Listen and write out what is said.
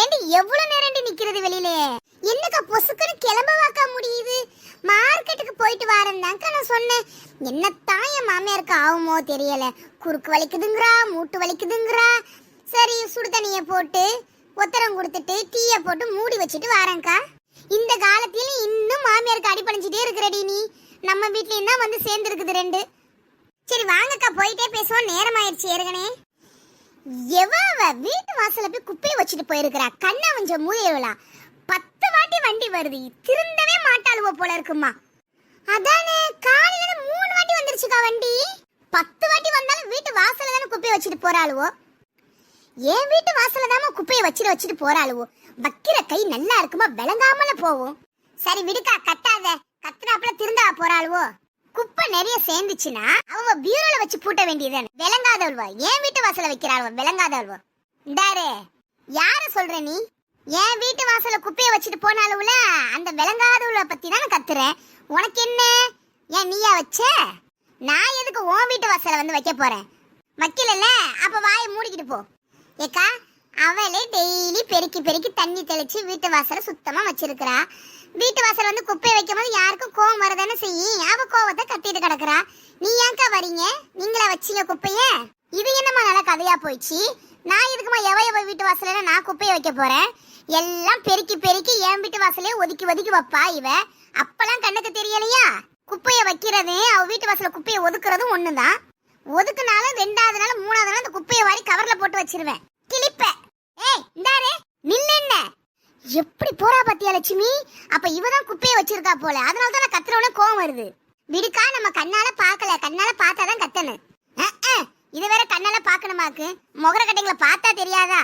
ஏண்டி எவ்வளவு நேரம் நிக்கிறது வெளியில? என்னக்கா பொசுக்குன்னு கிளம்பவாக்கா முடியுது? மார்க்கெட்டுக்கு போயிட்டு வரேன்தான்க்கா நான் சொன்னேன். என்னத்தான் என் மாமியாருக்கு ஆகுமோ தெரியல. குறுக்கு வலிக்குதுங்கிறா மூட்டு வலிக்குதுங்கிறா. சரி சுடு தண்ணியை போட்டு ஒத்தரம் கொடுத்துட்டு டீயை போட்டு மூடி வச்சுட்டு வாரேங்க்கா இந்த காலத்தில இன்னும் மாமியாருக்கு அடிபணிஞ்சிட்டே இருக்கிறடி நீ. நம்ம வீட்லயும் தான் வந்து சேர்ந்துருக்குது ரெண்டு. சரி வாங்கக்கா போயிட்டே பேசுவோம். நேரம் ஆயிடுச்சு ஏற்கனவே எவ வீட்டு வாசல்ல போய் குப்பையை வச்சுட்டு போயிருக்கிறா? கண்ணா கொஞ்சம் மூதையவளா பத்து வாட்டி வண்டி வருது. திருந்தவே மாட்டாளுவோ போல இருக்குமா? அதானே காலையில மூணு வாட்டி வந்துருச்சுக்கா வண்டி. பத்து வாட்டி வந்தாலும் வீட்டு வாசல்ல தானே குப்பையை வச்சுட்டு போறாளுவோ? என் வீட்டு வாசல்ல தாமா குப்பையை வச்சுட்டு வச்சுட்டு போறாளுவோ? வைக்கிற கை நல்லா இருக்குமா? விளங்காமல போகும். சரி விடுக்கா கத்தாத கத்துனாப்புல திருந்தா போறாளுவோ? குப்பை நிறைய சேர்ந்துச்சுன்னா அவங்க பீரோல வச்சு பூட்ட வேண்டியதுதானே? விளங்காதவள்வா. என் வீட்டு வாசல வைக்கிறாள்வா விளங்காதவள்வா. இந்தாரு யார சொல்ற நீ? என் வீட்டு வாசல குப்பையை வச்சுட்டு போனாலும்ல அந்த விளங்காதவள பத்தி தான் கத்துறேன் உனக்கு என்ன? ஏன் நீயா வச்ச? நான் எதுக்கு உன் வீட்டு வாசல வந்து வைக்க போறேன்? வைக்கலல்ல அப்ப வாயை மூடிக்கிட்டு போ. ஏக்கா அவளே டெய்லி பெருக்கி பெருக்கி தண்ணி தெளிச்சு வீட்டு வாசலை சுத்தமா வச்சிருக்கிறா. வீட்டு வாசல் வந்து குப்பையை வைக்கும் போது யாருக்கும் கோவம் வரதானே செய்யும்? அவ கோவத்தை கட்டிட்டு கிடக்குறா. நீ ஏன்க்கா வரீங்க? நீங்களா வச்சீங்க குப்பைய? இது என்னம்மா நல்ல கதையா போயிடுச்சு? நான் இதுக்குமா எவ எவ வீட்டு வாசல நான் குப்பையை வைக்க போறேன்? எல்லாம் பெருக்கி பெருக்கி என் வீட்டு வாசலே ஒதுக்கி ஒதுக்கி வைப்பா இவ. அப்பெல்லாம் கண்ணுக்கு தெரியலையா? குப்பையை வைக்கிறது அவ வீட்டு வாசல குப்பையை ஒதுக்குறதும் ஒண்ணுதான். ஒதுக்குனாலும் ரெண்டாவது நாள் மூணாவது நாள் அந்த குப்பையை வாரி கவர்ல போட்டு வச்சிருவேன் கிளிப்ப ஏய் இந்தாரு நில்லு என்ன எப்படி போறா பாத்தியா லட்சுமி? அப்ப இவ தான் குப்பையை வச்சிருக்கா போல. அதனால தான் நான் கத்துறவன கோவம் வருது. விடுக்கா நம்ம கண்ணால பார்க்கல. கண்ணால பார்த்தாதான் கத்தணும். அஹ், இது வேற கண்ணால பார்க்கணுமாக்கு? முகர கட்டைங்களை பார்த்தா தெரியாதா?